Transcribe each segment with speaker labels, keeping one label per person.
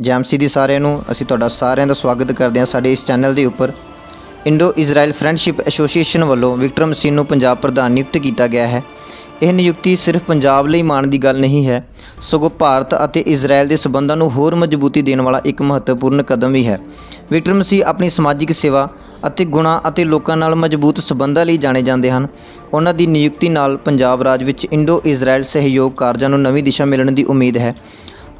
Speaker 1: ਜੈਮਸੀ ਦੀ ਸਾਰਿਆਂ ਨੂੰ ਅਸੀਂ ਤੁਹਾਡਾ ਸਾਰਿਆਂ ਦਾ ਸਵਾਗਤ ਕਰਦੇ ਹਾਂ ਸਾਡੇ ਇਸ ਚੈਨਲ ਦੇ ਉੱਪਰ। ਇੰਡੋ ਇਜ਼ਰਾਈਲ ਫਰੈਂਡਸ਼ਿਪ ਐਸੋਸੀਏਸ਼ਨ ਵੱਲੋਂ ਵਿਕਟਰ ਮਸੀਨ ਨੂੰ ਪੰਜਾਬ ਪ੍ਰਧਾਨ ਨਿਯੁਕਤ ਕੀਤਾ ਗਿਆ ਹੈ। ਇਹ ਨਿਯੁਕਤੀ ਸਿਰਫ ਪੰਜਾਬ ਲਈ ਮਾਣ ਦੀ ਗੱਲ ਨਹੀਂ ਹੈ, ਸਗੋਂ ਭਾਰਤ ਅਤੇ ਇਜ਼ਰਾਈਲ ਦੇ ਸਬੰਧਾਂ ਨੂੰ ਹੋਰ ਮਜ਼ਬੂਤੀ ਦੇਣ ਵਾਲਾ ਇੱਕ ਮਹੱਤਵਪੂਰਨ ਕਦਮ ਵੀ ਹੈ। ਵਿਕਟਰ ਮਸੀਹ ਆਪਣੀ ਸਮਾਜਿਕ ਸੇਵਾ ਅਤੇ ਗੁਣਾਂ ਅਤੇ ਲੋਕਾਂ ਨਾਲ ਮਜ਼ਬੂਤ ਸਬੰਧਾਂ ਲਈ ਜਾਣੇ ਜਾਂਦੇ ਹਨ। ਉਹਨਾਂ ਦੀ ਨਿਯੁਕਤੀ ਨਾਲ ਪੰਜਾਬ ਰਾਜ ਵਿੱਚ ਇੰਡੋ ਇਜ਼ਰਾਈਲ ਸਹਿਯੋਗ ਕਾਰਜਾਂ ਨੂੰ ਨਵੀਂ ਦਿਸ਼ਾ ਮਿਲਣ ਦੀ ਉਮੀਦ ਹੈ।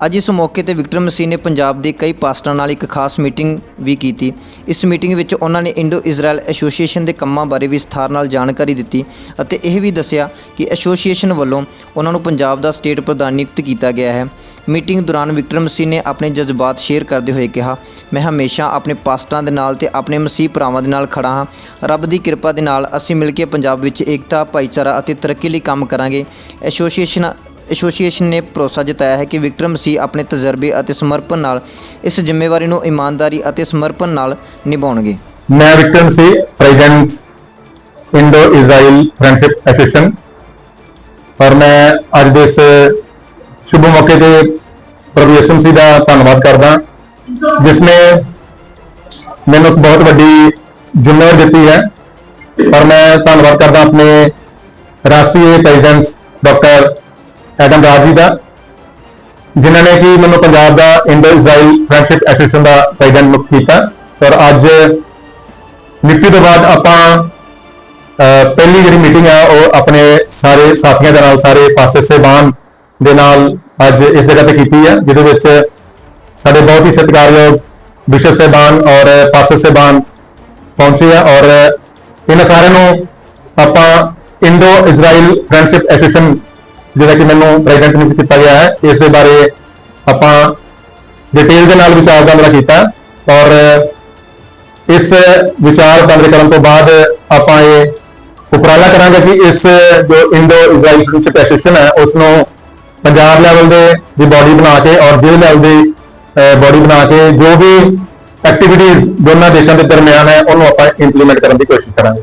Speaker 1: ਅੱਜ ਇਸ ਮੌਕੇ ਤੇ ਵਿਕਟਰ ਮਸੀਹ ਨੇ ਪੰਜਾਬ ਦੇ ਕਈ ਪਾਸਟਰਾਂ ਨਾਲ ਇੱਕ ਖਾਸ ਮੀਟਿੰਗ ਵੀ ਕੀਤੀ। ਇਸ ਮੀਟਿੰਗ ਵਿੱਚ ਉਹਨਾਂ ਨੇ ਇੰਡੋ ਇਜ਼ਰਾਈਲ ਐਸੋਸੀਏਸ਼ਨ ਦੇ ਕੰਮਾਂ ਬਾਰੇ ਵਿਸਥਾਰ ਨਾਲ ਜਾਣਕਾਰੀ ਦਿੱਤੀ ਅਤੇ ਇਹ ਵੀ ਦੱਸਿਆ ਕਿ ਐਸੋਸੀਏਸ਼ਨ ਵੱਲੋਂ ਉਹਨਾਂ ਨੂੰ ਪੰਜਾਬ ਦਾ ਸਟੇਟ ਪ੍ਰਧਾਨ ਨਿਯੁਕਤ ਕੀਤਾ ਗਿਆ ਹੈ। ਮੀਟਿੰਗ ਦੌਰਾਨ ਵਿਕਟਰ ਮਸੀਹ ਨੇ ਆਪਣੇ ਜਜ਼ਬਾਤ ਸ਼ੇਅਰ ਕਰਦੇ ਹੋਏ ਕਿਹਾ, ਮੈਂ ਹਮੇਸ਼ਾ ਆਪਣੇ ਪਾਸਟਰਾਂ ਦੇ ਨਾਲ ਤੇ ਆਪਣੇ ਮਸੀਹ ਭਰਾਵਾਂ ਦੇ ਨਾਲ ਖੜਾ ਹਾਂ। ਰੱਬ ਦੀ ਕਿਰਪਾ ਦੇ ਨਾਲ ਅਸੀਂ ਮਿਲ ਕੇ ਪੰਜਾਬ ਵਿੱਚ ਏਕਤਾ, ਭਾਈਚਾਰਾ ਅਤੇ ਤਰੱਕੀ ਲਈ ਕੰਮ ਕਰਾਂਗੇ। ਐਸੋਸੀਏਸ਼ਨ ਐਸੋਸੀਏਸ਼ਨ ਨੇ ਭਰੋਸਾ ਜਤਾਇਆ ਹੈ ਕਿ ਵਿਕਟਰ ਮਸੀਹ ਆਪਣੇ ਤਜਰਬੇ ਅਤੇ ਸਮਰਪਣ ਨਾਲ ਇਸ ਜ਼ਿੰਮੇਵਾਰੀ ਨੂੰ ਇਮਾਨਦਾਰੀ ਅਤੇ ਸਮਰਪਣ ਨਾਲ ਨਿਭਾਉਣਗੇ।
Speaker 2: ਮੈਂ ਵਿਕਰਮ ਸੀ, president Indo Israel friendship association. ਪਰ ਮੈਂ ਅੱਜ ਦੇ ਇਸ ਸ਼ੁਭ ਮੌਕੇ ਤੇ ਪ੍ਰਭੂ ਯਿਸੂ ਮਸੀਹ ਦਾ ਧੰਨਵਾਦ ਕਰਦਾ, ਜਿਸ ਨੇ ਮੈਨੂੰ ਇੱਕ ਬਹੁਤ ਵੱਡੀ ਜ਼ਿੰਮੇਵਾਰੀ ਦਿੱਤੀ ਹੈ। ਪਰ ਮੈਂ ਧੰਨਵਾਦ ਕਰਦਾ ਆਪਣੇ ਰਾਸ਼ਟਰੀ president doctor Adam Raj ji ਦਾ, ਜਿਨ੍ਹਾਂ ਨੇ ਕਿ ਮੈਨੂੰ ਪੰਜਾਬ ਦਾ ਇੰਡੋ ਇਜ਼ਰਾਈਲ ਫਰੈਂਡਸ਼ਿਪ ਐਸੋਸੀਏਸ਼ਨ ਦਾ ਪ੍ਰੈਜ਼ੀਡੈਂਟ ਨਿਯੁਕਤ ਕੀਤਾ। ਔਰ ਅੱਜ ਨਿਯੁਕਤੀ ਤੋਂ ਬਾਅਦ ਆਪਾਂ ਪਹਿਲੀ ਜਿਹੜੀ ਮੀਟਿੰਗ ਆ, ਉਹ ਆਪਣੇ ਸਾਰੇ ਸਾਥੀਆਂ ਦੇ ਨਾਲ, ਸਾਰੇ ਪਾਸੇ ਸਹਿਬਾਨ ਦੇ ਨਾਲ ਅੱਜ ਇਸ ਜਗ੍ਹਾ ਤੇ ਕੀਤੀ ਹੈ ਜਿਹਦੇ ਵਿੱਚ ਸਾਡੇ ਬਹੁਤ ਹੀ ਸਤਿਕਾਰਯੋਗ ਬਿਸ਼ਪ ਸਹਿਬਾਨ ਔਰ ਪਾਸਟਰ ਸਹਿਬਾਨ ਪਹੁੰਚੇ ਆ। ਔਰ ਇਹਨਾਂ ਸਾਰਿਆਂ ਨੂੰ ਆਪਾਂ ਇੰਡੋ ਇਜ਼ਰਾਈਲ ਫਰੈਂਡਸ਼ਿਪ ਐਸੋਸੀਏਸ਼ਨ ਜਿਹੜਾ ਕਿ ਮੈਨੂੰ ਪ੍ਰੈਜ਼ੀਡੈਂਟ ਨਿਯੁਕਤ ਕੀਤਾ ਗਿਆ ਹੈ ਇਸ ਦੇ ਬਾਰੇ ਆਪਾਂ ਡਿਟੇਲ ਦੇ ਨਾਲ ਵਿਚਾਰ ਵਟਾਂਦਰਾ ਕੀਤਾ ਔਰ ਇਸ ਵਿਚਾਰ ਵਟਾਂਦਰੇ ਕਰਨ ਤੋਂ ਬਾਅਦ ਆਪਾਂ ਇਹ ਉਪਰਾਲਾ ਕਰਾਂਗੇ ਕਿ ਇਸ ਜੋ ਇੰਡੋ ਇਜ਼ਰਾਈਲ ਫਰੈਂਡਸ਼ਿਪ ਐਸੋਸੀਏਸ਼ਨ ਹੈ ਉਸ ਨੂੰ ਪੰਜਾਬ ਲੈਵਲ ਦੇ ਦੀ ਬਾਡੀ ਬਣਾ ਕੇ ਔਰ ਜ਼ਿਲ੍ਹਾ ਲੈਵਲ ਦੀ ਬਾਡੀ ਬਣਾ ਕੇ ਜੋ ਵੀ ਐਕਟੀਵਿਟੀਜ਼ ਦੋਨਾਂ ਦੇਸ਼ਾਂ ਦੇ ਦਰਮਿਆਨ ਹੈ, ਉਹਨੂੰ ਆਪਾਂ ਇੰਪਲੀਮੈਂਟ ਕਰਨ ਦੀ ਕੋਸ਼ਿਸ਼ ਕਰਾਂਗੇ।